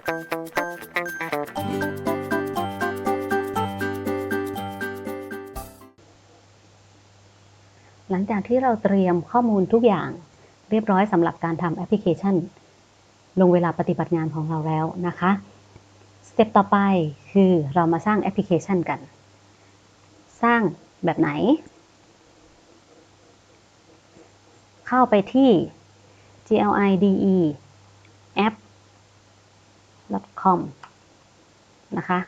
หลังจากที่เราเตรียมข้อมูลทุกอย่างเรียบร้อยสำหรับการทำแอปพลิเคชัน ลงเวลาปฏิบัติงานของเราแล้วนะคะสเต็ปต่อไปคือเรามาสร้างแอปพลิเคชันกัน สร้างแบบไหน เข้าไปที่ glide app com นะคะ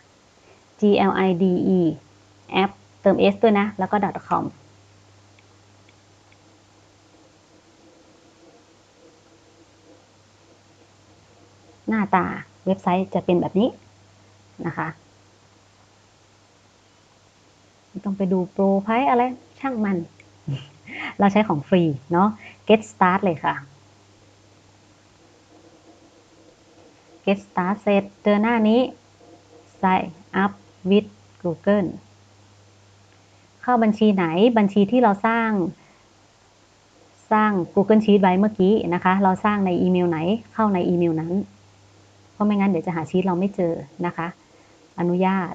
glide app เติม s ด้วยนะ แล้วก็ .com หน้าตาเว็บไซต์จะเป็นแบบนี้นะคะไม่ต้องไปดูโปรไพอะไรช่างมัน เราใช้ของฟรีเนาะ get start เลยค่ะ get start เสร็จเจอหน้านี้ sign up with Google เข้าบัญชีไหนบัญชีที่เราสร้างสร้าง Google Sheet ไว้เมื่อกี้นะคะ เราสร้างในอีเมลไหนเข้าในอีเมลนั้น เพราะไม่งั้นเดี๋ยวจะหาชีตเราไม่เจอนะคะ อนุญาต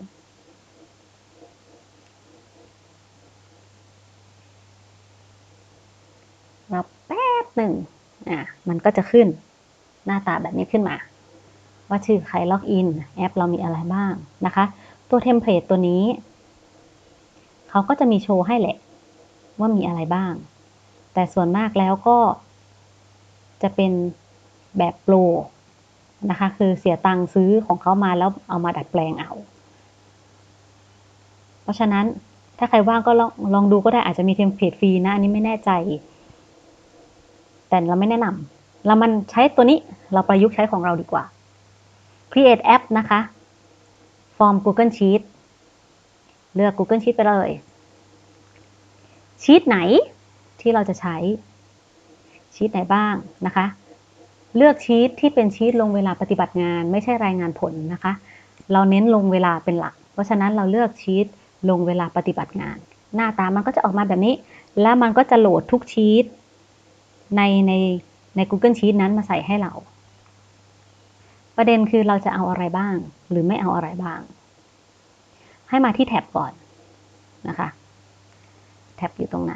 เราแป๊บหนึ่งอะมันก็จะขึ้นหน้าตาแบบนี้ขึ้นมา ว่าชื่อใครล็อกอินแอปเรามีอะไรบ้างนะคะ ตัวเทมเพลตตัวนี้ เขาก็จะมีโชว์ให้แหละ ว่ามีอะไรบ้าง แต่ส่วนมากแล้วก็ จะเป็นแบบโปรนะคะ คือเสียตังค์ซื้อของเขามาแล้วเอามาดัดแปลงเอา เพราะฉะนั้นถ้าใครว่างก็ลองลองดูก็ได้อาจจะมีเทมเพลตฟรีนะ อันนี้ไม่แน่ใจ แต่เราไม่แนะนำเรามันใช้ตัวนี้เราประยุกต์ใช้ของเราดีกว่า create app นะคะ form Google Sheet เลือก Google Sheet ไปเลย ชีตไหนที่เราจะใช้ ชีตไหนบ้างนะคะ เลือกชีตที่เป็นชีตลงเวลาปฏิบัติงาน ไม่ใช่รายงานผลนะคะ เราเน้นลงเวลาเป็นหลัก เพราะฉะนั้นเราเลือกชีตลงเวลาปฏิบัติงาน หน้าตามันก็จะออกมาแบบนี้ แล้วมันก็จะโหลดทุกชีตในในใน Google Sheet นั้นมาใส่ให้เรา ประเด็นคือเราจะเอาอะไรบ้าง หรือไม่เอาอะไรบ้าง ให้มาที่แท็บก่อนนะคะ แท็บอยู่ตรงไหน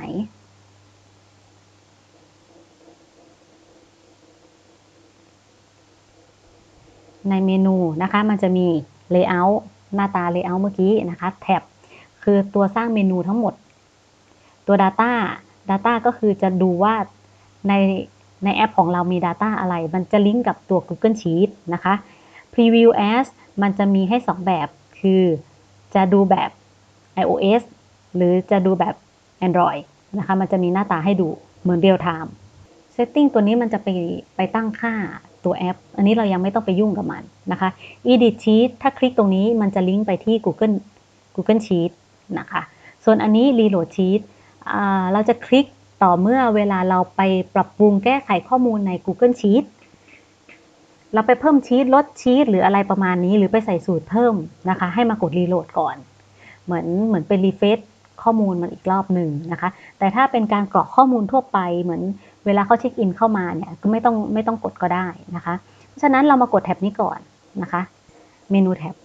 ในเมนูนะคะมันจะมี Layout หน้าตา Layout เมื่อกี้นะคะ แท็บคือตัวสร้างเมนูทั้งหมด ตัว Data Data ก็คือจะดูว่าใน ในแอปของเรามี Data อะไร มันจะลิงก์กับตัว Google Sheets นะคะ Preview as มันจะมีให้ 2 แบบ คือจะดูแบบ iOS หรือจะดูแบบ Android นะคะ มันจะมีหน้าตาให้ดูเหมือน real time setting ตัวนี้มันจะไปไปตั้งค่าตัวแอป อันนี้เรายังไม่ต้องไปยุ่งกับมันนะคะ edit sheet ถ้าคลิกตรงนี้มันจะลิงก์ไปที่ Google Google Sheet นะคะ ส่วนอันนี้ reload sheet เราจะคลิก ต่อเมื่อเวลาเราไปปรับปรุงแก้ไขข้อมูลใน Google Sheet เราไปเพิ่มชีตลดชีตหรืออะไรประมาณนี้ หรือไปใส่สูตรเพิ่มนะคะ ให้มากดรีโหลดก่อน เหมือนเหมือนเป็นรีเฟซข้อมูลมันอีกรอบหนึ่งนะคะ แต่ถ้าเป็นการกรอกข้อมูลทั่วไปเหมือนเวลาเขาเช็คอินเข้ามาเนี่ยก็ไม่ต้องไม่ต้องกดก็ได้นะคะ เพราะฉะนั้นเรามากดแท็บนี้ก่อนนะคะ เมนูแท็บ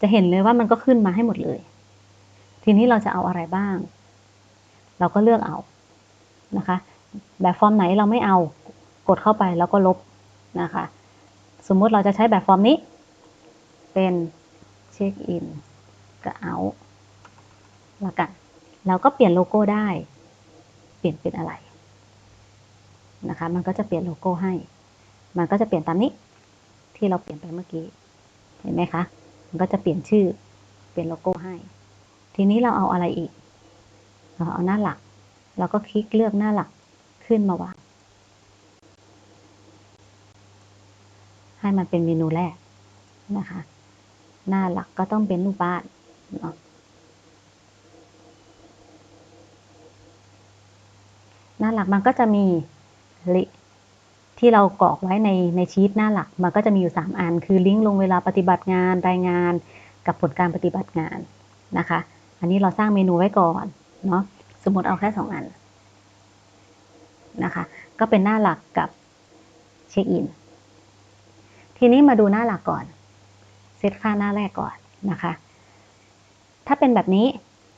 จะเห็นเลยว่ามันก็ขึ้นมาให้หมดเลย ทีนี้เราจะเอาอะไรบ้าง เราก็เลือกเอานะคะ แบบฟอร์มไหนเราไม่เอากดเข้าไปแล้วก็ลบนะคะ สมมุติเราจะใช้แบบฟอร์มนี้ เป็นเช็คอินกับเอาละกันเราก็เปลี่ยนโลโก้ได้ เปลี่ยนเป็นอะไรนะคะ มันก็จะเปลี่ยนโลโก้ให้ มันก็จะเปลี่ยนตามนี้ ที่เราเปลี่ยนไปเมื่อกี้ เห็นไหมคะ มันก็จะเปลี่ยนชื่อ เปลี่ยนโลโก้ให้ ทีนี้เราเอาอะไรอีก เราเอาหน้าหลัก เราก็คลิกเลือกหน้าหลักขึ้นมาวาง ให้มันเป็นเมนูแรกนะคะ หน้าหลักก็ต้องเป็นรูปบ้านเนาะหน้าหลักมันก็จะมีลิที่เรากรอกไว้ในในชีตหน้าหลัก มันก็จะมีอยู่ 3 อัน คือลิงก์ลงเวลาปฏิบัติงานรายงานกับผลการปฏิบัติงานนะคะ อันนี้เราสร้างเมนูไว้ก่อน เนาะสมมติเอาแค่2อันนะคะ ก็เป็นหน้าหลักกับเช็คอิน ทีนี้มาดูหน้าหลักก่อน เซตค่าหน้าแรกก่อนนะคะ ถ้าเป็นแบบนี้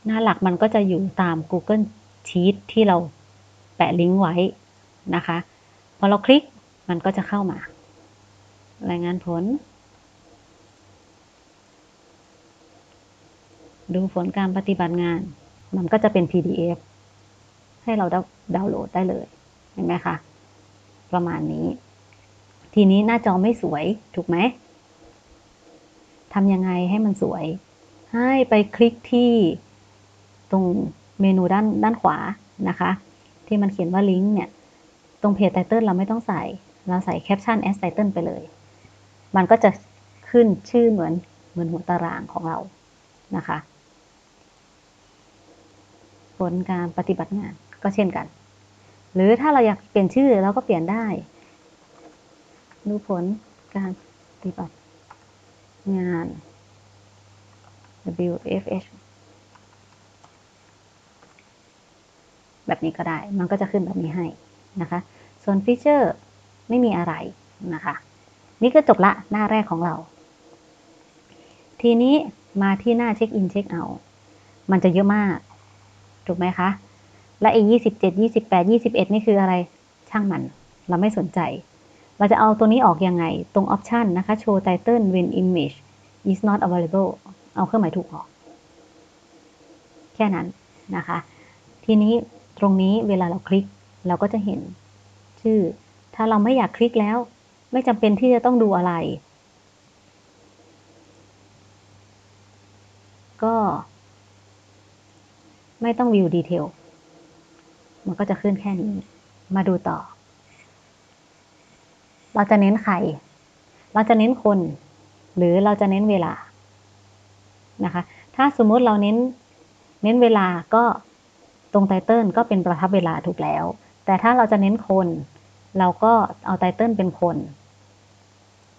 หน้าหลักมันก็จะอยู่ตาม Google Sheet ที่เราแปะลิงก์ไว้นะคะ พอเราคลิกมันก็จะเข้ามา รายงานผล ดูผลการปฏิบัติงาน มันก็จะเป็น PDF ให้เราดาวน์โหลดได้เลย เห็นไหมคะ ประมาณนี้ ทีนี้หน้าจอไม่สวย ถูกไหมทำยังไงให้มันสวย ให้ไปคลิกที่ตรงเมนูด้านด้านขวานะคะ ที่มันเขียนว่าลิงก์เนี่ย ตรงเพจไตเติลเราไม่ต้องใส่ เราใส่แคปชั่น as title ไปเลย มันก็จะขึ้นชื่อเหมือนเหมือนหัวตารางของเรานะคะ ผลการปฏิบัติงานก็เช่นกัน หรือถ้าเราอยากเปลี่ยนชื่อเราก็เปลี่ยนได้ ดูผลการปฏิบัติงาน WFH แบบนี้ก็ได้ มันก็จะขึ้นแบบนี้ให้นะคะ ส่วนฟีเจอร์ไม่มีอะไรนะคะ นี่ก็จบละหน้าแรกของเรา ทีนี้มาที่หน้าเช็คอินเช็คเอา มันจะเยอะมาก ถูกไหมคะ และไอ้ยี่สิบเจ็ดยี่สิบแปดยี่สิบเอ็ดนี่คืออะไร ช่างมัน เราไม่สนใจ เราจะเอาตัวนี้ออกยังไง ตรงออปชันนะคะ show title when image is not available เอาเครื่องหมายถูกออก แค่นั้นนะคะ ทีนี้ตรงนี้เวลาเราคลิกเราก็จะเห็นชื่อ ถ้าเราไม่อยากคลิกแล้ว ไม่จำเป็นที่จะต้องดูอะไร ก็ ไม่ต้องวิวดีเทล มันก็จะขึ้นแค่นี้ มาดูต่อ เราจะเน้นใคร เราจะเน้นคน หรือเราจะเน้นเวลา นะคะ ถ้าสมมุติเราเน้น เน้นเวลาก็ตรงไตเติลก็เป็นประทับเวลาถูกแล้ว แต่ถ้าเราจะเน้นคน เราก็เอาไตเติลเป็นคน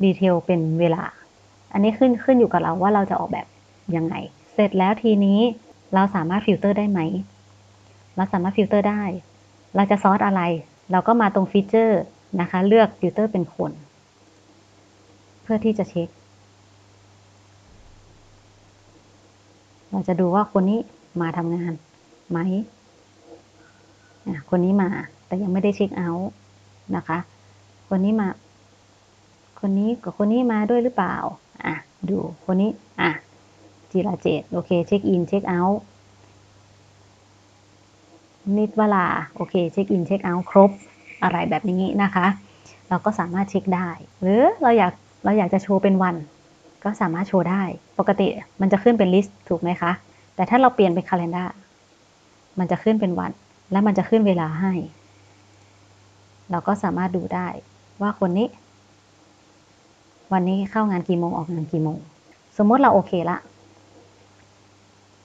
ดีเทลเป็นเวลา อันนี้ขึ้นขึ้นอยู่กับเราว่าเราจะออกแบบยังไง เสร็จแล้วทีนี้ เราสามารถฟิลเตอร์ได้ไหม เราสามารถฟิลเตอร์ได้ เราจะซอสอะไร เราก็มาตรงฟีเจอร์นะคะ เลือกฟิลเตอร์เป็นคน เพื่อที่จะเช็ค เราจะดูว่าคนนี้มาทำงานไหม คนนี้มาแต่ยังไม่ได้เช็คเอาท์นะคะ คนนี้มา คนนี้กับคนนี้มาด้วยหรือเปล่า อะ ดู คนนี้ อะ จีราเจตโอเคเช็คอินเช็คเอาท์นิดเวลาโอเคเช็คอินเช็คเอาท์ครบอะไรแบบนี้นะคะ เราก็สามารถเช็คได้ หรือเราอยากเราอยากจะโชว์เป็นวัน ก็สามารถโชว์ได้ ปกติมันจะขึ้นเป็นลิสต์ถูกไหมคะ แต่ถ้าเราเปลี่ยนเป็นคาล endar มันจะขึ้นเป็นวัน และมันจะขึ้นเวลาให้ เราก็สามารถดูได้ว่าคนนี้ วันนี้เข้างานกี่โมงออกงานกี่โมง สมมติเราโอเคละ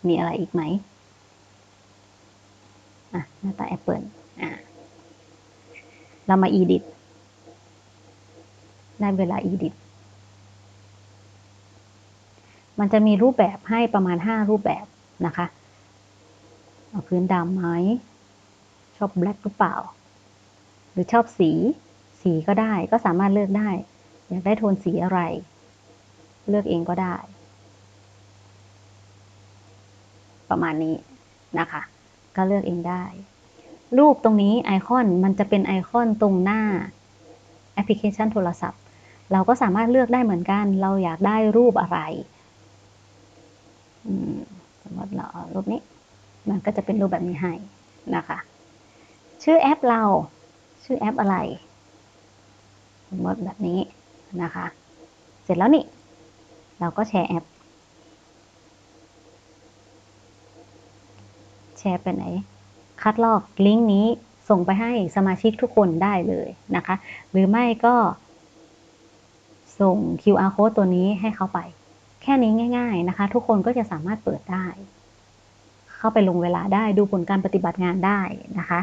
มีอะไรอีกไหมอะหน้าตาแอปเปิลอะเรามา edit ได้เวลา edit มันจะมีรูปแบบให้ประมาณ 5 รูปแบบนะคะ เอาพื้นดำไหม ชอบแบล็คหรือเปล่า หรือชอบสี สีก็ได้ ก็สามารถเลือกได้ อยากได้โทนสีอะไร เลือกเองก็ได้ ประมาณนี้นะคะ ก็เลือกเองได้ รูปตรงนี้ไอคอนมันจะเป็นไอคอนตรงหน้าแอปพลิเคชันโทรศัพท์ เราก็สามารถเลือกได้เหมือนกัน เราอยากได้รูปอะไรสมมติเราเอารูปนี้ มันก็จะเป็นรูปแบบนี้ให้นะคะ ชื่อแอปเรา ชื่อแอปอะไร สมมติแบบนี้นะคะ เสร็จแล้วนี่ เราก็แชร์แอป แชร์ไปไหน คัดลอกลิงก์นี้ส่งไปให้สมาชิกทุกคนได้เลยนะคะ หรือไม่ก็ ส่ง QR code ตัวนี้ให้เขาไป แค่นี้ง่าย ๆนะคะ ทุกคนก็จะสามารถเปิดได้ เข้าไปลงเวลาได้ดูผลการปฏิบัติงานได้นะคะ